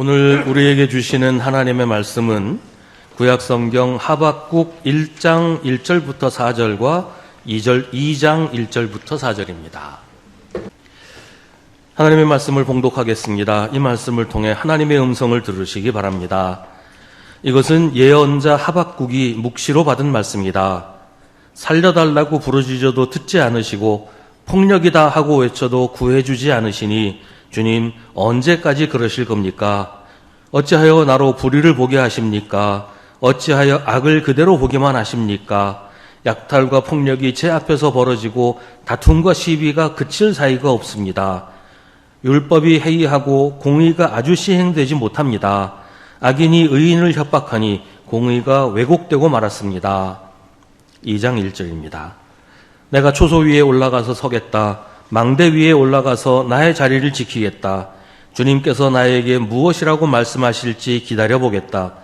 오늘 우리에게 주시는 하나님의 말씀은 구약 성경 하박국 1장 1절부터 4절과 2절 2장 1절부터 4절입니다. 하나님의 말씀을 봉독하겠습니다. 이 말씀을 통해 하나님의 음성을 들으시기 바랍니다. 이것은 예언자 하박국이 묵시로 받은 말씀이다. 살려달라고 부르짖어도 듣지 않으시고 폭력이다 하고 외쳐도 구해주지 않으시니 주님 언제까지 그러실 겁니까? 어찌하여 나로 불의를 보게 하십니까? 어찌하여 악을 그대로 보기만 하십니까? 약탈과 폭력이 제 앞에서 벌어지고 다툼과 시비가 그칠 사이가 없습니다. 율법이 해이하고 공의가 아주 시행되지 못합니다. 악인이 의인을 협박하니 공의가 왜곡되고 말았습니다. 2장 1절입니다. 내가 초소 위에 올라가서 서겠다. 망대 위에 올라가서 나의 자리를 지키겠다. 주님께서 나에게 무엇이라고 말씀하실지 기다려보겠다.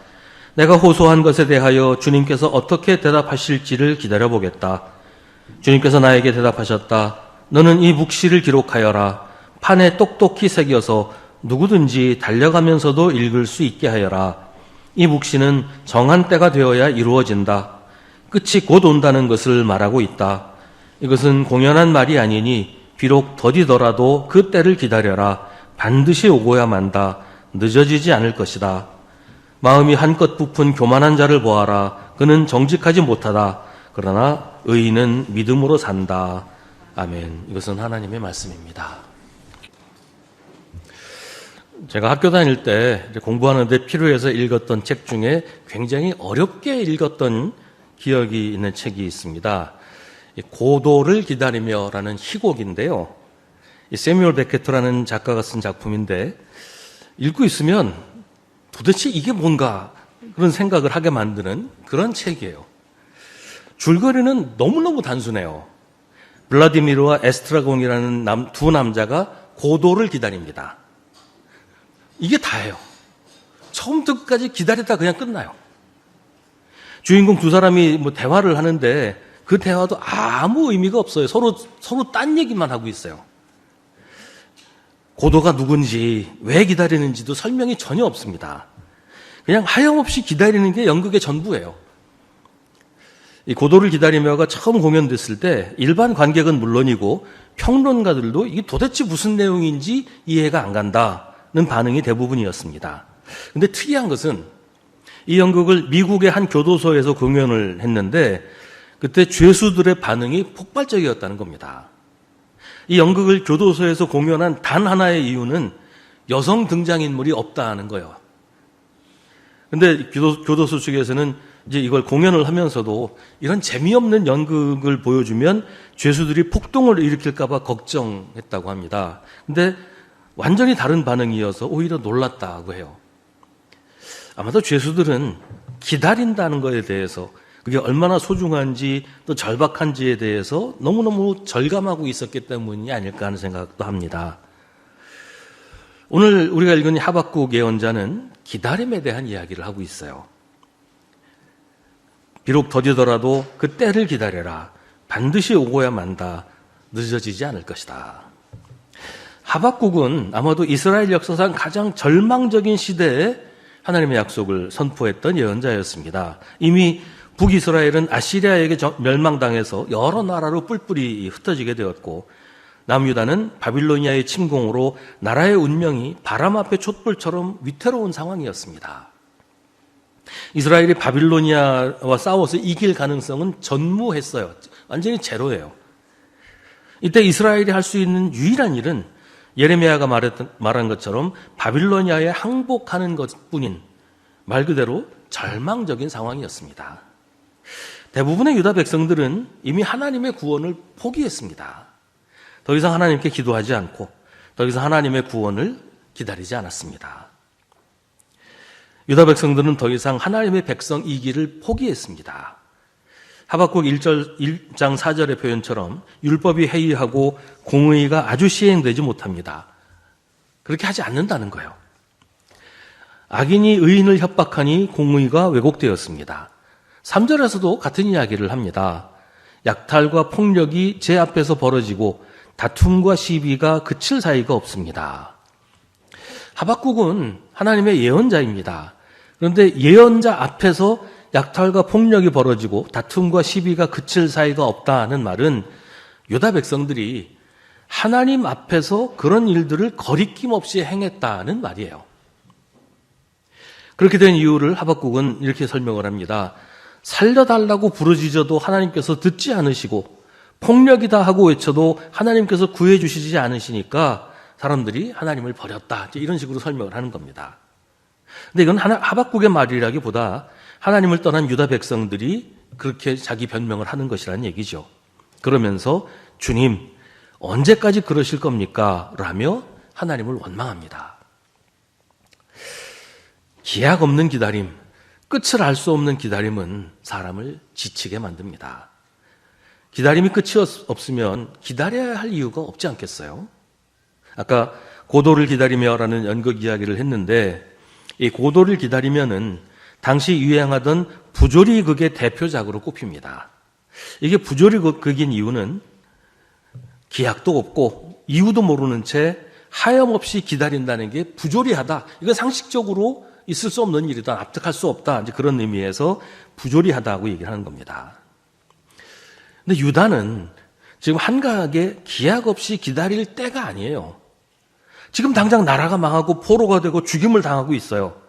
내가 호소한 것에 대하여 주님께서 어떻게 대답하실지를 기다려보겠다. 주님께서 나에게 대답하셨다. 너는 이 묵시를 기록하여라. 판에 똑똑히 새겨서 누구든지 달려가면서도 읽을 수 있게 하여라. 이 묵시는 정한 때가 되어야 이루어진다. 끝이 곧 온다는 것을 말하고 있다. 이것은 공연한 말이 아니니 비록 더디더라도 그 때를 기다려라. 반드시 오고야 만다. 늦어지지 않을 것이다. 마음이 한껏 부푼 교만한 자를 보아라. 그는 정직하지 못하다. 그러나 의인은 믿음으로 산다. 아멘. 이것은 하나님의 말씀입니다. 제가 학교 다닐 때 공부하는데 필요해서 읽었던 책 중에 굉장히 어렵게 읽었던 기억이 있는 책이 있습니다. 고도를 기다리며라는 희곡인데요. 세뮤얼 베케트라는 작가가 쓴 작품인데 읽고 있으면 도대체 이게 뭔가 그런 생각을 하게 만드는 그런 책이에요. 줄거리는 너무너무 단순해요. 블라디미르와 에스트라공이라는 남, 두 남자가 고도를 기다립니다. 이게 다예요. 처음부터 끝까지 기다리다 그냥 끝나요. 주인공 두 사람이 뭐 대화를 하는데 그 대화도 아무 의미가 없어요. 서로, 서로 딴 얘기만 하고 있어요. 고도가 누군지, 왜 기다리는지도 설명이 전혀 없습니다. 그냥 하염없이 기다리는 게 연극의 전부예요. 이 고도를 기다리며가 처음 공연됐을 때 일반 관객은 물론이고 평론가들도 이게 도대체 무슨 내용인지 이해가 안 간다는 반응이 대부분이었습니다. 근데 특이한 것은 이 연극을 미국의 한 교도소에서 공연을 했는데 그때 죄수들의 반응이 폭발적이었다는 겁니다. 이 연극을 교도소에서 공연한 단 하나의 이유는 여성 등장인물이 없다는 거예요. 근데 교도, 소 측에서는 이제 이걸 공연을 하면서도 이런 재미없는 연극을 보여주면 죄수들이 폭동을 일으킬까봐 걱정했다고 합니다. 근데 완전히 다른 반응이어서 오히려 놀랐다고 해요. 아마도 죄수들은 기다린다는 것에 대해서 그게 얼마나 소중한지 또 절박한지에 대해서 너무너무 절감하고 있었기 때문이 아닐까 하는 생각도 합니다. 오늘 우리가 읽은 하박국 예언자는 기다림에 대한 이야기를 하고 있어요. 비록 더디더라도 그 때를 기다려라. 반드시 오고야 만다. 늦어지지 않을 것이다. 하박국은 아마도 이스라엘 역사상 가장 절망적인 시대에 하나님의 약속을 선포했던 예언자였습니다. 이미 북이스라엘은 아시리아에게 멸망당해서 여러 나라로 뿔뿔이 흩어지게 되었고 남유다는 바빌로니아의 침공으로 나라의 운명이 바람 앞에 촛불처럼 위태로운 상황이었습니다. 이스라엘이 바빌로니아와 싸워서 이길 가능성은 전무했어요. 완전히 제로예요. 이때 이스라엘이 할 수 있는 유일한 일은 예레미야가 말했던, 말한 것처럼 바빌로니아에 항복하는 것 뿐인 말 그대로 절망적인 상황이었습니다. 대부분의 유다 백성들은 이미 하나님의 구원을 포기했습니다. 더 이상 하나님께 기도하지 않고 더 이상 하나님의 구원을 기다리지 않았습니다. 유다 백성들은 더 이상 하나님의 백성이기를 포기했습니다. 하박국 1절, 1장 4절의 표현처럼 율법이 해이하고 공의가 아주 시행되지 못합니다. 그렇게 하지 않는다는 거예요. 악인이 의인을 협박하니 공의가 왜곡되었습니다. 3절에서도 같은 이야기를 합니다. 약탈과 폭력이 제 앞에서 벌어지고 다툼과 시비가 그칠 사이가 없습니다. 하박국은 하나님의 예언자입니다. 그런데 예언자 앞에서 약탈과 폭력이 벌어지고 다툼과 시비가 그칠 사이가 없다는 말은 유다 백성들이 하나님 앞에서 그런 일들을 거리낌 없이 행했다는 말이에요. 그렇게 된 이유를 하박국은 이렇게 설명을 합니다. 살려달라고 부르짖어도 하나님께서 듣지 않으시고 폭력이다 하고 외쳐도 하나님께서 구해 주시지 않으시니까 사람들이 하나님을 버렸다. 이런 식으로 설명을 하는 겁니다. 근데 이건 하나, 하박국의 말이라기보다 하나님을 떠난 유다 백성들이 그렇게 자기 변명을 하는 것이라는 얘기죠. 그러면서 주님, 언제까지 그러실 겁니까? 라며 하나님을 원망합니다. 기약 없는 기다림, 끝을 알 수 없는 기다림은 사람을 지치게 만듭니다. 기다림이 끝이 없으면 기다려야 할 이유가 없지 않겠어요? 아까 고도를 기다리며라는 연극 이야기를 했는데 이 고도를 기다리면은 당시 유행하던 부조리 극의 대표작으로 꼽힙니다. 이게 부조리 극인 이유는 기약도 없고 이유도 모르는 채 하염없이 기다린다는 게 부조리하다. 이건 상식적으로 있을 수 없는 일이다. 납득할 수 없다. 이제 그런 의미에서 부조리하다고 얘기를 하는 겁니다. 근데 유다는 지금 한가하게 기약 없이 기다릴 때가 아니에요. 지금 당장 나라가 망하고 포로가 되고 죽임을 당하고 있어요.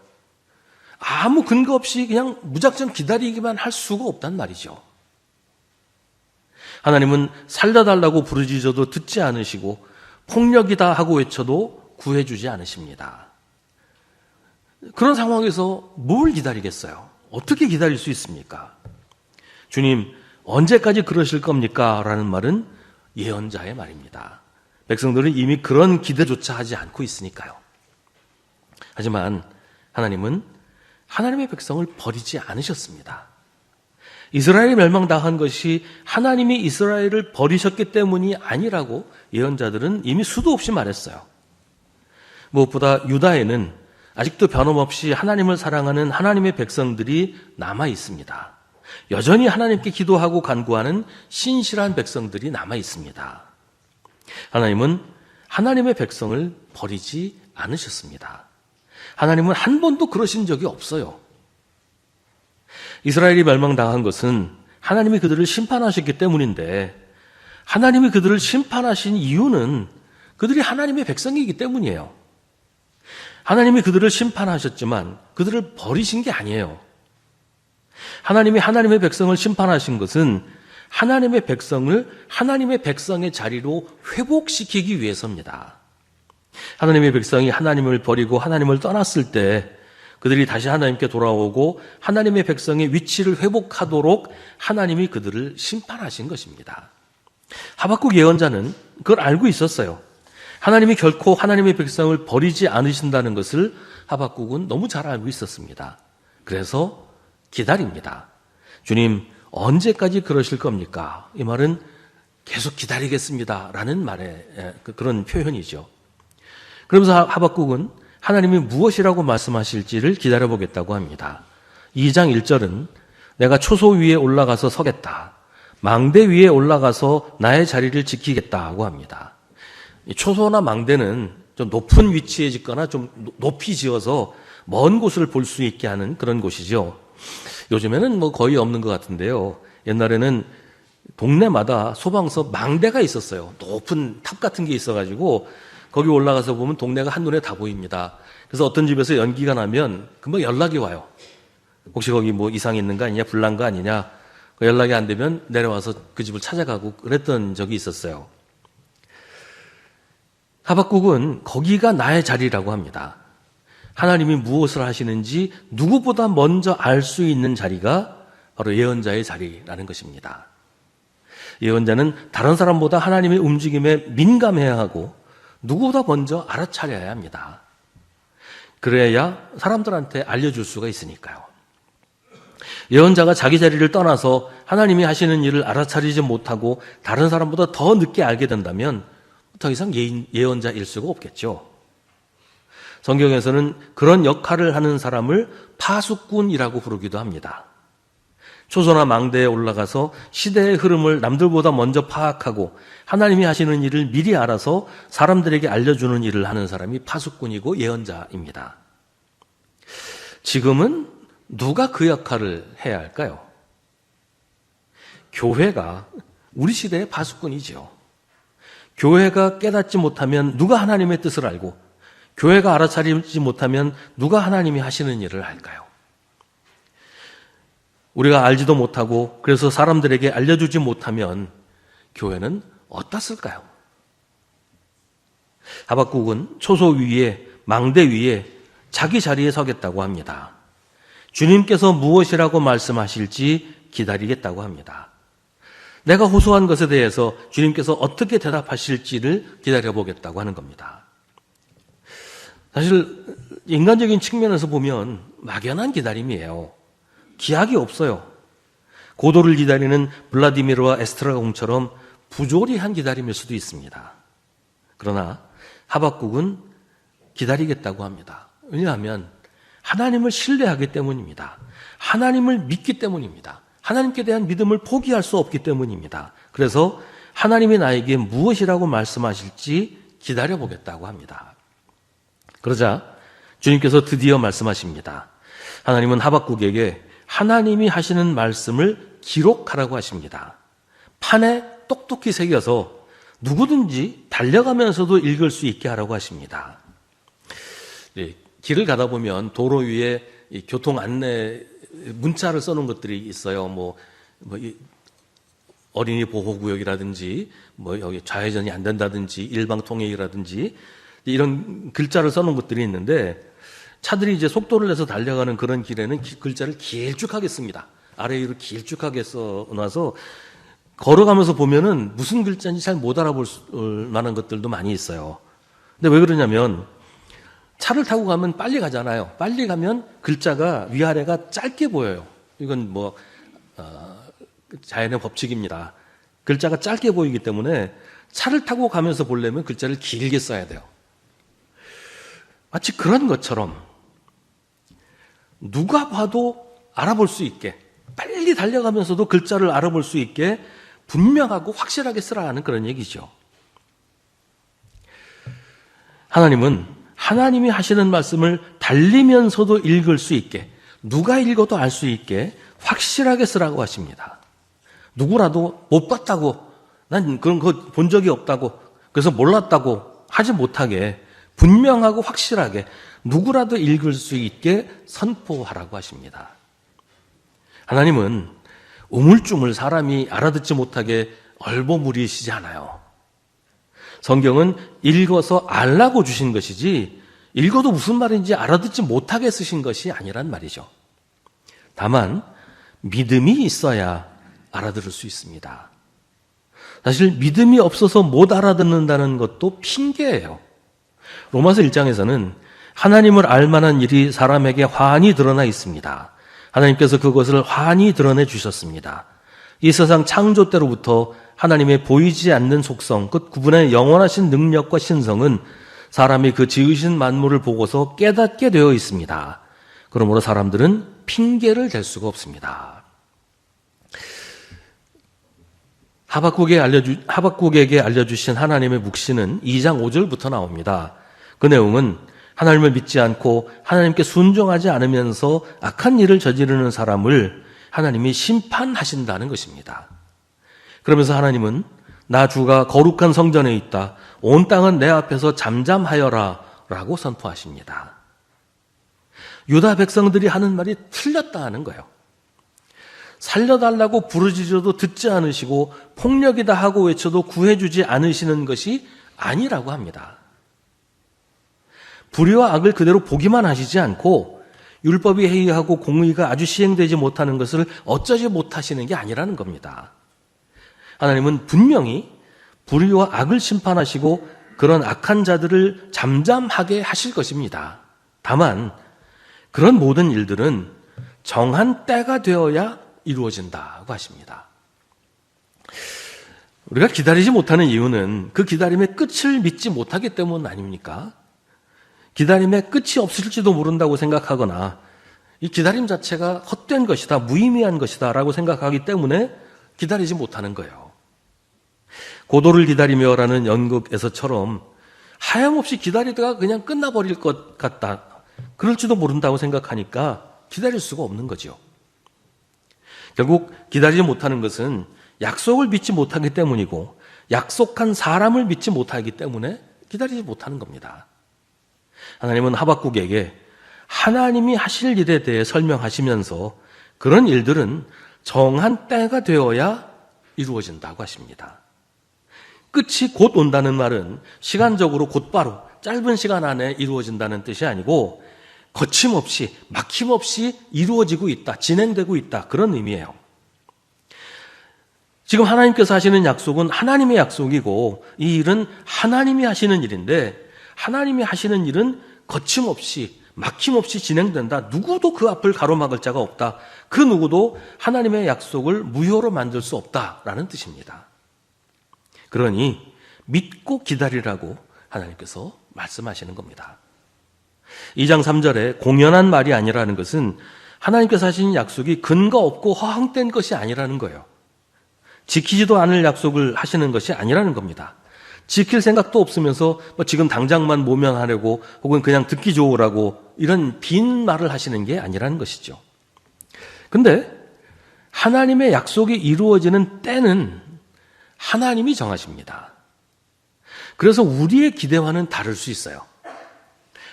아무 근거 없이 그냥 무작정 기다리기만 할 수가 없단 말이죠. 하나님은 살려달라고 부르짖어도 듣지 않으시고 폭력이다 하고 외쳐도 구해주지 않으십니다. 그런 상황에서 뭘 기다리겠어요? 어떻게 기다릴 수 있습니까? 주님, 언제까지 그러실 겁니까? 라는 말은 예언자의 말입니다. 백성들은 이미 그런 기대조차 하지 않고 있으니까요. 하지만 하나님은 하나님의 백성을 버리지 않으셨습니다. 이스라엘이 멸망당한 것이 하나님이 이스라엘을 버리셨기 때문이 아니라고 예언자들은 이미 수도 없이 말했어요. 무엇보다 유다에는 아직도 변함없이 하나님을 사랑하는 하나님의 백성들이 남아 있습니다. 여전히 하나님께 기도하고 간구하는 신실한 백성들이 남아 있습니다. 하나님은 하나님의 백성을 버리지 않으셨습니다. 하나님은 한 번도 그러신 적이 없어요. 이스라엘이 멸망당한 것은 하나님이 그들을 심판하셨기 때문인데 하나님이 그들을 심판하신 이유는 그들이 하나님의 백성이기 때문이에요. 하나님이 그들을 심판하셨지만 그들을 버리신 게 아니에요. 하나님이 하나님의 백성을 심판하신 것은 하나님의 백성을 하나님의 백성의 자리로 회복시키기 위해서입니다. 하나님의 백성이 하나님을 버리고 하나님을 떠났을 때 그들이 다시 하나님께 돌아오고 하나님의 백성의 위치를 회복하도록 하나님이 그들을 심판하신 것입니다. 하박국 예언자는 그걸 알고 있었어요. 하나님이 결코 하나님의 백성을 버리지 않으신다는 것을 하박국은 너무 잘 알고 있었습니다. 그래서 기다립니다. 주님, 언제까지 그러실 겁니까? 이 말은 계속 기다리겠습니다. 라는 말의 예, 그, 그런 표현이죠. 그러면서 하박국은 하나님이 무엇이라고 말씀하실지를 기다려보겠다고 합니다. 2장 1절은 내가 초소 위에 올라가서 서겠다. 망대 위에 올라가서 나의 자리를 지키겠다고 합니다. 초소나 망대는 좀 높은 위치에 짓거나 좀 높이 지어서 먼 곳을 볼 수 있게 하는 그런 곳이죠. 요즘에는 뭐 거의 없는 것 같은데요. 옛날에는 동네마다 소방서 망대가 있었어요. 높은 탑 같은 게 있어가지고 거기 올라가서 보면 동네가 한눈에 다 보입니다. 그래서 어떤 집에서 연기가 나면 금방 연락이 와요. 혹시 거기 뭐 이상 있는 거 아니냐, 불난 거 아니냐. 그 연락이 안 되면 내려와서 그 집을 찾아가고 그랬던 적이 있었어요. 하박국은 거기가 나의 자리라고 합니다. 하나님이 무엇을 하시는지 누구보다 먼저 알 수 있는 자리가 바로 예언자의 자리라는 것입니다. 예언자는 다른 사람보다 하나님의 움직임에 민감해야 하고 누구보다 먼저 알아차려야 합니다. 그래야 사람들한테 알려줄 수가 있으니까요. 예언자가 자기 자리를 떠나서 하나님이 하시는 일을 알아차리지 못하고 다른 사람보다 더 늦게 알게 된다면 더 이상 예언자일 수가 없겠죠. 성경에서는 그런 역할을 하는 사람을 파수꾼이라고 부르기도 합니다. 초소나 망대에 올라가서 시대의 흐름을 남들보다 먼저 파악하고 하나님이 하시는 일을 미리 알아서 사람들에게 알려주는 일을 하는 사람이 파수꾼이고 예언자입니다. 지금은 누가 그 역할을 해야 할까요? 교회가 우리 시대의 파수꾼이지요. 교회가 깨닫지 못하면 누가 하나님의 뜻을 알고 교회가 알아차리지 못하면 누가 하나님이 하시는 일을 할까요? 우리가 알지도 못하고 그래서 사람들에게 알려주지 못하면 교회는 어떻을까요? 하박국은 초소 위에 망대 위에 자기 자리에 서겠다고 합니다. 주님께서 무엇이라고 말씀하실지 기다리겠다고 합니다. 내가 호소한 것에 대해서 주님께서 어떻게 대답하실지를 기다려보겠다고 하는 겁니다. 사실 인간적인 측면에서 보면 막연한 기다림이에요. 기약이 없어요. 고도를 기다리는 블라디미르와 에스트라 공처럼 부조리한 기다림일 수도 있습니다. 그러나 하박국은 기다리겠다고 합니다. 왜냐하면 하나님을 신뢰하기 때문입니다. 하나님을 믿기 때문입니다. 하나님께 대한 믿음을 포기할 수 없기 때문입니다. 그래서 하나님이 나에게 무엇이라고 말씀하실지 기다려 보겠다고 합니다. 그러자 주님께서 드디어 말씀하십니다. 하나님은 하박국에게 하나님이 하시는 말씀을 기록하라고 하십니다. 판에 똑똑히 새겨서 누구든지 달려가면서도 읽을 수 있게 하라고 하십니다. 네, 길을 가다 보면 도로 위에 교통 안내 문자를 써놓은 것들이 있어요. 뭐, 뭐 어린이 보호구역이라든지, 뭐 여기 좌회전이 안 된다든지, 일방통행이라든지, 이런 글자를 써놓은 것들이 있는데, 차들이 이제 속도를 내서 달려가는 그런 길에는 글자를 길쭉하게 씁니다. 아래 위로 길쭉하게 써놔서 걸어가면서 보면은 무슨 글자인지 잘 못 알아볼 만한 것들도 많이 있어요. 근데 왜 그러냐면 차를 타고 가면 빨리 가잖아요. 빨리 가면 글자가 위아래가 짧게 보여요. 이건 뭐 어, 자연의 법칙입니다. 글자가 짧게 보이기 때문에 차를 타고 가면서 보려면 글자를 길게 써야 돼요. 마치 그런 것처럼 누가 봐도 알아볼 수 있게 빨리 달려가면서도 글자를 알아볼 수 있게 분명하고 확실하게 쓰라는 그런 얘기죠. 하나님은 하나님이 하시는 말씀을 달리면서도 읽을 수 있게 누가 읽어도 알 수 있게 확실하게 쓰라고 하십니다. 누구라도 못 봤다고 난 그런 거 본 적이 없다고 그래서 몰랐다고 하지 못하게 분명하고 확실하게 누구라도 읽을 수 있게 선포하라고 하십니다. 하나님은 우물쭈물 사람이 알아듣지 못하게 얼버무리시지 않아요. 성경은 읽어서 알라고 주신 것이지 읽어도 무슨 말인지 알아듣지 못하게 쓰신 것이 아니란 말이죠. 다만 믿음이 있어야 알아들을 수 있습니다. 사실 믿음이 없어서 못 알아듣는다는 것도 핑계예요. 로마서 1장에서는 하나님을 알 만한 일이 사람에게 환히 드러나 있습니다. 하나님께서 그것을 환히 드러내 주셨습니다. 이 세상 창조 때로부터 하나님의 보이지 않는 속성, 그 구분의 영원하신 능력과 신성은 사람이 그 지으신 만물을 보고서 깨닫게 되어 있습니다. 그러므로 사람들은 핑계를 댈 수가 없습니다. 하박국에 알려주, 하박국에게 알려주신 하나님의 묵시는 2장 5절부터 나옵니다. 그 내용은 하나님을 믿지 않고 하나님께 순종하지 않으면서 악한 일을 저지르는 사람을 하나님이 심판하신다는 것입니다. 그러면서 하나님은 나 주가 거룩한 성전에 있다. 온 땅은 내 앞에서 잠잠하여라. 라고 선포하십니다. 유다 백성들이 하는 말이 틀렸다 하는 거예요. 살려달라고 부르짖어도 듣지 않으시고 폭력이다 하고 외쳐도 구해주지 않으시는 것이 아니라고 합니다. 불의와 악을 그대로 보기만 하시지 않고 율법이 해이하고 공의가 아주 시행되지 못하는 것을 어쩌지 못하시는 게 아니라는 겁니다. 하나님은 분명히 불의와 악을 심판하시고 그런 악한 자들을 잠잠하게 하실 것입니다. 다만 그런 모든 일들은 정한 때가 되어야 이루어진다고 하십니다. 우리가 기다리지 못하는 이유는 그 기다림의 끝을 믿지 못하기 때문 아닙니까? 기다림의 끝이 없을지도 모른다고 생각하거나 이 기다림 자체가 헛된 것이다, 무의미한 것이다 라고 생각하기 때문에 기다리지 못하는 거예요. 고도를 기다리며 라는 연극에서처럼 하염없이 기다리다가 그냥 끝나버릴 것 같다. 그럴지도 모른다고 생각하니까 기다릴 수가 없는 거죠. 결국 기다리지 못하는 것은 약속을 믿지 못하기 때문이고 약속한 사람을 믿지 못하기 때문에 기다리지 못하는 겁니다. 하나님은 하박국에게 하나님이 하실 일에 대해 설명하시면서 그런 일들은 정한 때가 되어야 이루어진다고 하십니다. 끝이 곧 온다는 말은 시간적으로 곧바로 짧은 시간 안에 이루어진다는 뜻이 아니고 거침없이 막힘없이 이루어지고 있다, 진행되고 있다 그런 의미예요. 지금 하나님께서 하시는 약속은 하나님의 약속이고 이 일은 하나님이 하시는 일인데 하나님이 하시는 일은 거침없이 막힘없이 진행된다. 누구도 그 앞을 가로막을 자가 없다. 그 누구도 하나님의 약속을 무효로 만들 수 없다라는 뜻입니다. 그러니 믿고 기다리라고 하나님께서 말씀하시는 겁니다. 2장 3절에 공연한 말이 아니라는 것은 하나님께서 하신 약속이 근거 없고 허황된 것이 아니라는 거예요. 지키지도 않을 약속을 하시는 것이 아니라는 겁니다. 지킬 생각도 없으면서 뭐 지금 당장만 모면하려고 혹은 그냥 듣기 좋으라고 이런 빈 말을 하시는 게 아니라는 것이죠. 근데 하나님의 약속이 이루어지는 때는 하나님이 정하십니다. 그래서 우리의 기대와는 다를 수 있어요.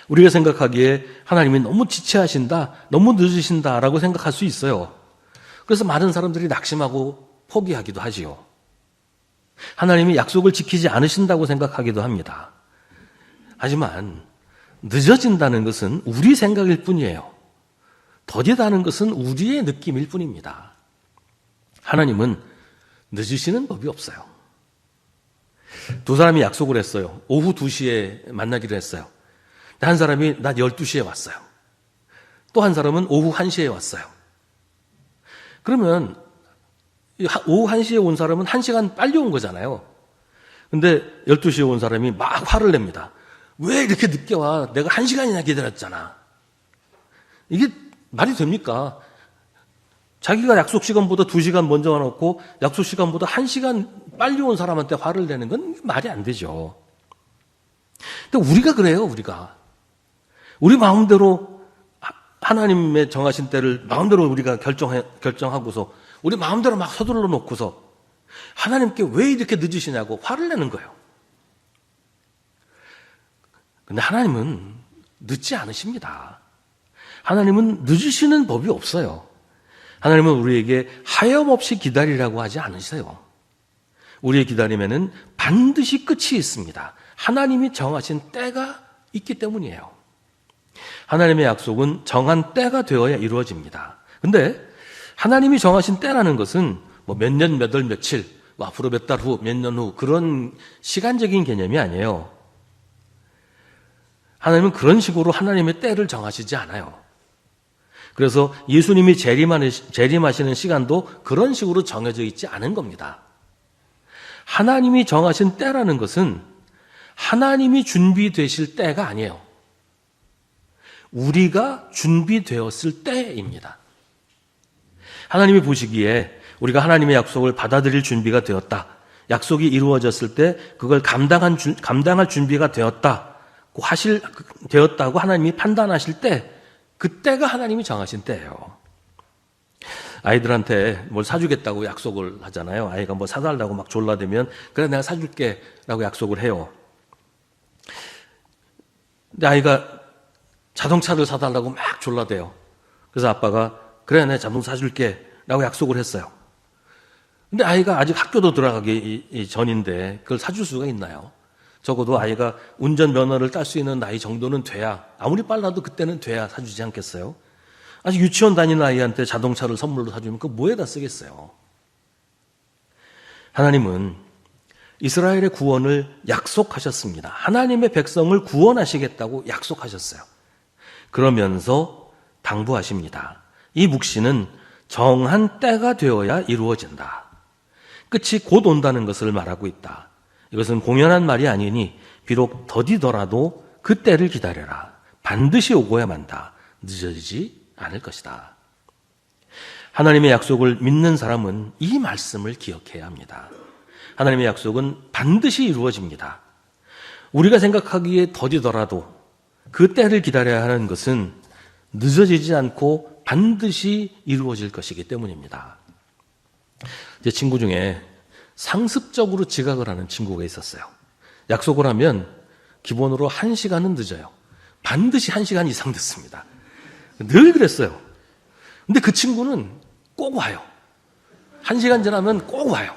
우리가 생각하기에 하나님이 너무 지체하신다, 너무 늦으신다라고 생각할 수 있어요. 그래서 많은 사람들이 낙심하고 포기하기도 하지요. 하나님이 약속을 지키지 않으신다고 생각하기도 합니다. 하지만 늦어진다는 것은 우리 생각일 뿐이에요. 더디다는 것은 우리의 느낌일 뿐입니다. 하나님은 늦으시는 법이 없어요. 두 사람이 약속을 했어요. 오후 2시에 만나기로 했어요. 한 사람이 낮 12시에 왔어요. 또 한 사람은 오후 1시에 왔어요. 그러면 오후 1시에 온 사람은 1시간 빨리 온 거잖아요. 근데 12시에 온 사람이 막 화를 냅니다. 왜 이렇게 늦게 와? 내가 1시간이나 기다렸잖아. 이게 말이 됩니까? 자기가 약속 시간보다 2시간 먼저 와놓고 약속 시간보다 1시간 빨리 온 사람한테 화를 내는 건 말이 안 되죠. 근데 우리가 그래요, 우리가. 우리 마음대로 하나님의 정하신 때를 마음대로 우리가 결정해, 결정하고서 우리 마음대로 막 서둘러 놓고서 하나님께 왜 이렇게 늦으시냐고 화를 내는 거예요. 근데 하나님은 늦지 않으십니다. 하나님은 늦으시는 법이 없어요. 하나님은 우리에게 하염없이 기다리라고 하지 않으세요. 우리의 기다림에는 반드시 끝이 있습니다. 하나님이 정하신 때가 있기 때문이에요. 하나님의 약속은 정한 때가 되어야 이루어집니다. 근데 하나님이 정하신 때라는 것은 뭐 몇 년, 몇 월, 며칠, 뭐 앞으로 몇 달 후, 몇 년 후 그런 시간적인 개념이 아니에요. 하나님은 그런 식으로 하나님의 때를 정하시지 않아요. 그래서 예수님이 재림하시는 시간도 그런 식으로 정해져 있지 않은 겁니다. 하나님이 정하신 때라는 것은 하나님이 준비되실 때가 아니에요. 우리가 준비되었을 때입니다. 하나님이 보시기에 우리가 하나님의 약속을 받아들일 준비가 되었다. 약속이 이루어졌을 때 그걸 감당한 감당할 준비가 되었다. 하실 되었다고 하나님이 판단하실 때 그때가 하나님이 정하신 때예요. 아이들한테 뭘 사주겠다고 약속을 하잖아요. 아이가 뭐 사달라고 막 졸라대면 그래 내가 사줄게라고 약속을 해요. 근데 아이가 자동차를 사달라고 막 졸라대요. 그래서 아빠가 그래 내가 자동차 사줄게 라고 약속을 했어요. 근데 아이가 아직 학교도 들어가기 전인데 그걸 사줄 수가 있나요? 적어도 아이가 운전면허를 딸 수 있는 나이 정도는 돼야 아무리 빨라도 그때는 돼야 사주지 않겠어요? 아직 유치원 다니는 아이한테 자동차를 선물로 사주면 그 뭐에다 쓰겠어요? 하나님은 이스라엘의 구원을 약속하셨습니다. 하나님의 백성을 구원하시겠다고 약속하셨어요. 그러면서 당부하십니다. 이 묵시는 정한 때가 되어야 이루어진다. 끝이 곧 온다는 것을 말하고 있다. 이것은 공연한 말이 아니니 비록 더디더라도 그 때를 기다려라. 반드시 오고야 만다. 늦어지지 않을 것이다. 하나님의 약속을 믿는 사람은 이 말씀을 기억해야 합니다. 하나님의 약속은 반드시 이루어집니다. 우리가 생각하기에 더디더라도 그 때를 기다려야 하는 것은 늦어지지 않고 반드시 이루어질 것이기 때문입니다. 제 친구 중에 상습적으로 지각을 하는 친구가 있었어요. 약속을 하면 기본으로 한 시간은 늦어요. 반드시 한 시간 이상 늦습니다. 늘 그랬어요. 근데 그 친구는 꼭 와요. 한 시간 지나면 꼭 와요.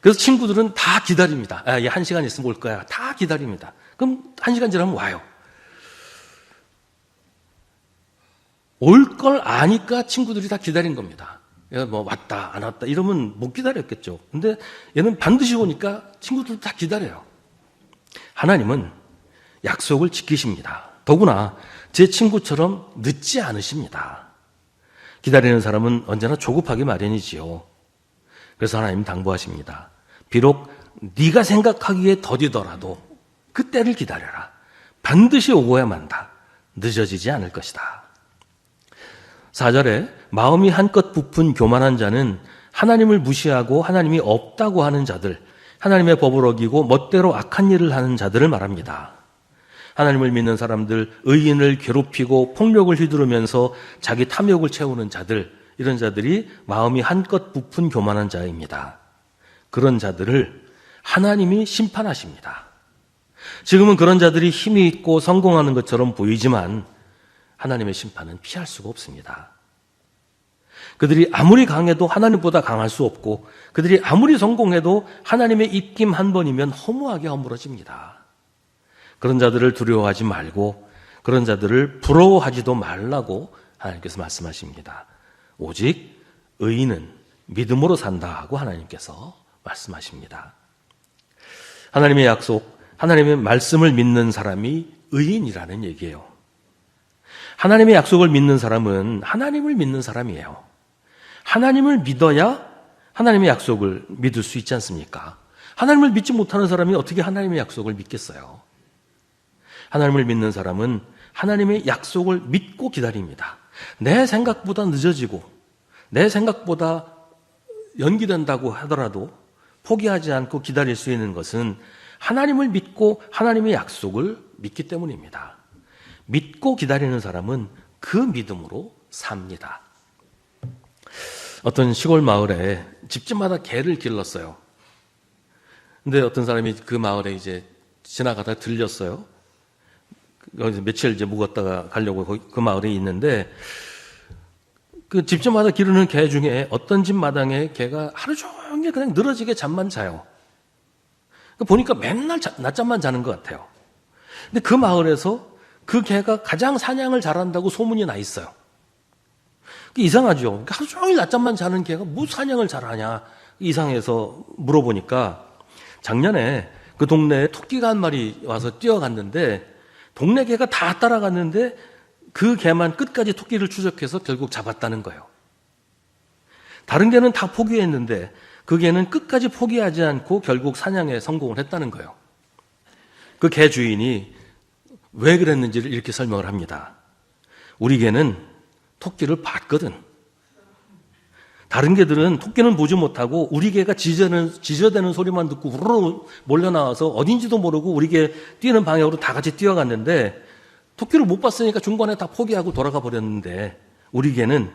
그래서 친구들은 다 기다립니다. 아, 얘한 시간 있으면 올 거야. 다 기다립니다. 그럼 한 시간 지나면 와요. 올 걸 아니까 친구들이 다 기다린 겁니다. 뭐 왔다, 안 왔다, 이러면 못 기다렸겠죠. 근데 얘는 반드시 오니까 친구들 다 기다려요. 하나님은 약속을 지키십니다. 더구나 제 친구처럼 늦지 않으십니다. 기다리는 사람은 언제나 조급하기 마련이지요. 그래서 하나님 당부하십니다. 비록 네가 생각하기에 더디더라도 그때를 기다려라. 반드시 오고야 만다. 늦어지지 않을 것이다. 4절에 마음이 한껏 부푼 교만한 자는 하나님을 무시하고 하나님이 없다고 하는 자들, 하나님의 법을 어기고 멋대로 악한 일을 하는 자들을 말합니다. 하나님을 믿는 사람들, 의인을 괴롭히고 폭력을 휘두르면서 자기 탐욕을 채우는 자들, 이런 자들이 마음이 한껏 부푼 교만한 자입니다. 그런 자들을 하나님이 심판하십니다. 지금은 그런 자들이 힘이 있고 성공하는 것처럼 보이지만 하나님의 심판은 피할 수가 없습니다. 그들이 아무리 강해도 하나님보다 강할 수 없고 그들이 아무리 성공해도 하나님의 입김 한 번이면 허무하게 허물어집니다. 그런 자들을 두려워하지 말고 그런 자들을 부러워하지도 말라고 하나님께서 말씀하십니다. 오직 의인은 믿음으로 산다 하고 하나님께서 말씀하십니다. 하나님의 약속, 하나님의 말씀을 믿는 사람이 의인이라는 얘기예요. 하나님의 약속을 믿는 사람은 하나님을 믿는 사람이에요. 하나님을 믿어야 하나님의 약속을 믿을 수 있지 않습니까? 하나님을 믿지 못하는 사람이 어떻게 하나님의 약속을 믿겠어요? 하나님을 믿는 사람은 하나님의 약속을 믿고 기다립니다. 내 생각보다 늦어지고 내 생각보다 연기된다고 하더라도 포기하지 않고 기다릴 수 있는 것은 하나님을 믿고 하나님의 약속을 믿기 때문입니다. 믿고 기다리는 사람은 그 믿음으로 삽니다. 어떤 시골 마을에 집집마다 개를 길렀어요. 근데 어떤 사람이 그 마을에 이제 지나가다 들렸어요. 여기서 며칠 이제 묵었다가 가려고 그 마을에 있는데 그 집집마다 기르는 개 중에 어떤 집 마당에 개가 하루 종일 그냥 늘어지게 잠만 자요. 보니까 맨날 자, 낮잠만 자는 것 같아요. 근데 그 마을에서 그 개가 가장 사냥을 잘한다고 소문이 나 있어요. 이상하죠. 그러니까 하루 종일 낮잠만 자는 개가 뭐 사냥을 잘하냐 이상해서 물어보니까 작년에 그 동네에 토끼가 한 마리 와서 뛰어갔는데 동네 개가 다 따라갔는데 그 개만 끝까지 토끼를 추적해서 결국 잡았다는 거예요. 다른 개는 다 포기했는데 그 개는 끝까지 포기하지 않고 결국 사냥에 성공을 했다는 거예요. 그 개 주인이 왜 그랬는지를 이렇게 설명을 합니다. 우리 개는 토끼를 봤거든. 다른 개들은 토끼는 보지 못하고 우리 개가 지저대는, 지저대는 소리만 듣고 우르르 몰려 나와서 어딘지도 모르고 우리 개 뛰는 방향으로 다 같이 뛰어갔는데 토끼를 못 봤으니까 중간에 다 포기하고 돌아가 버렸는데 우리 개는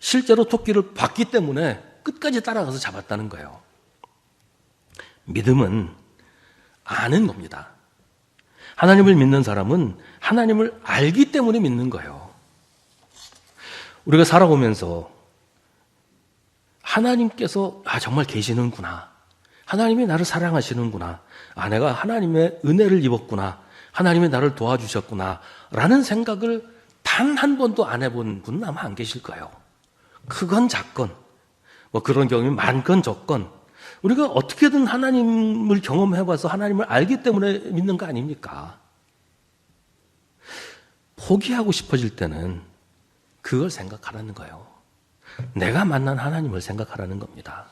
실제로 토끼를 봤기 때문에 끝까지 따라가서 잡았다는 거예요. 믿음은 아는 겁니다. 하나님을 믿는 사람은 하나님을 알기 때문에 믿는 거예요. 우리가 살아오면서 하나님께서 아 정말 계시는구나. 하나님이 나를 사랑하시는구나. 아 내가 하나님의 은혜를 입었구나. 하나님이 나를 도와주셨구나. 라는 생각을 단 한 번도 안 해본 분은 아마 안 계실 거예요. 크건 작건, 뭐 그런 경험이 많건 적건, 우리가 어떻게든 하나님을 경험해봐서 하나님을 알기 때문에 믿는 거 아닙니까? 포기하고 싶어질 때는 그걸 생각하라는 거예요. 내가 만난 하나님을 생각하라는 겁니다.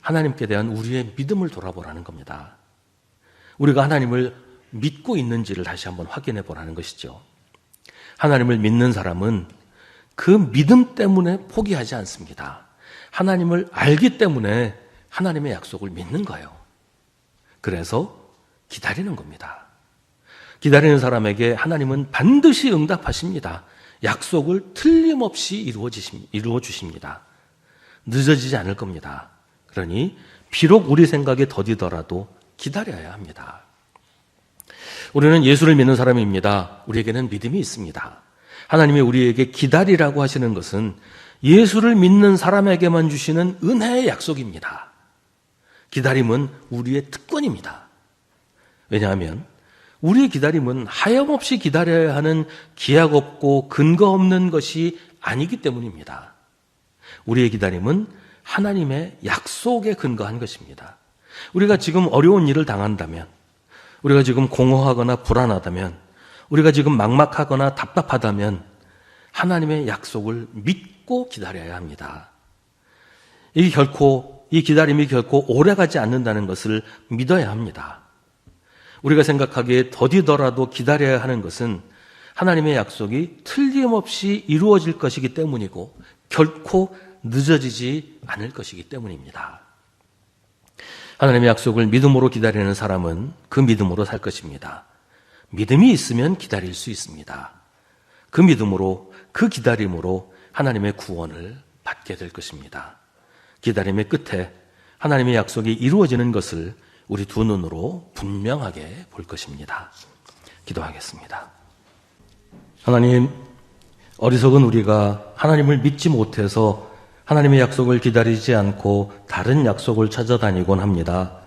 하나님께 대한 우리의 믿음을 돌아보라는 겁니다. 우리가 하나님을 믿고 있는지를 다시 한번 확인해 보라는 것이죠. 하나님을 믿는 사람은 그 믿음 때문에 포기하지 않습니다. 하나님을 알기 때문에 하나님의 약속을 믿는 거예요. 그래서 기다리는 겁니다. 기다리는 사람에게 하나님은 반드시 응답하십니다. 약속을 틀림없이 이루어 주십니다. 늦어지지 않을 겁니다. 그러니 비록 우리 생각에 더디더라도 기다려야 합니다. 우리는 예수를 믿는 사람입니다. 우리에게는 믿음이 있습니다. 하나님이 우리에게 기다리라고 하시는 것은 예수를 믿는 사람에게만 주시는 은혜의 약속입니다. 기다림은 우리의 특권입니다. 왜냐하면 우리의 기다림은 하염없이 기다려야 하는 기약 없고 근거 없는 것이 아니기 때문입니다. 우리의 기다림은 하나님의 약속에 근거한 것입니다. 우리가 지금 어려운 일을 당한다면, 우리가 지금 공허하거나 불안하다면, 우리가 지금 막막하거나 답답하다면, 하나님의 약속을 믿고 기다려야 합니다. 이 결코, 이 기다림이 결코 오래 가지 않는다는 것을 믿어야 합니다. 우리가 생각하기에 더디더라도 기다려야 하는 것은 하나님의 약속이 틀림없이 이루어질 것이기 때문이고 결코 늦어지지 않을 것이기 때문입니다. 하나님의 약속을 믿음으로 기다리는 사람은 그 믿음으로 살 것입니다. 믿음이 있으면 기다릴 수 있습니다. 그 믿음으로, 그 기다림으로 하나님의 구원을 받게 될 것입니다. 기다림의 끝에 하나님의 약속이 이루어지는 것을 우리 두 눈으로 분명하게 볼 것입니다. 기도하겠습니다. 하나님, 어리석은 우리가 하나님을 믿지 못해서 하나님의 약속을 기다리지 않고 다른 약속을 찾아다니곤 합니다.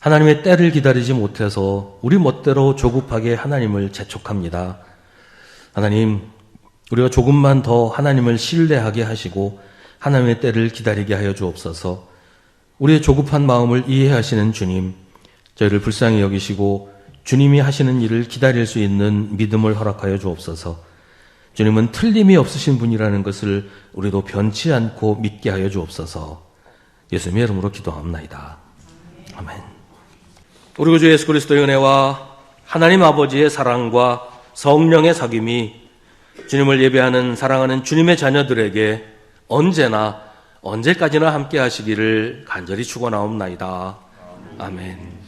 하나님의 때를 기다리지 못해서 우리 멋대로 조급하게 하나님을 재촉합니다. 하나님, 우리가 조금만 더 하나님을 신뢰하게 하시고 하나님의 때를 기다리게 하여 주옵소서. 우리의 조급한 마음을 이해하시는 주님, 저희를 불쌍히 여기시고 주님이 하시는 일을 기다릴 수 있는 믿음을 허락하여 주옵소서. 주님은 틀림이 없으신 분이라는 것을 우리도 변치 않고 믿게 하여 주옵소서. 예수님의 이름으로 기도합니다. 아멘. 우리 주 예수 그리스도의 은혜와 하나님 아버지의 사랑과 성령의 사귐이 주님을 예배하는 사랑하는 주님의 자녀들에게 언제나 언제까지나 함께 하시기를 간절히 축원하옵나이다. 아멘.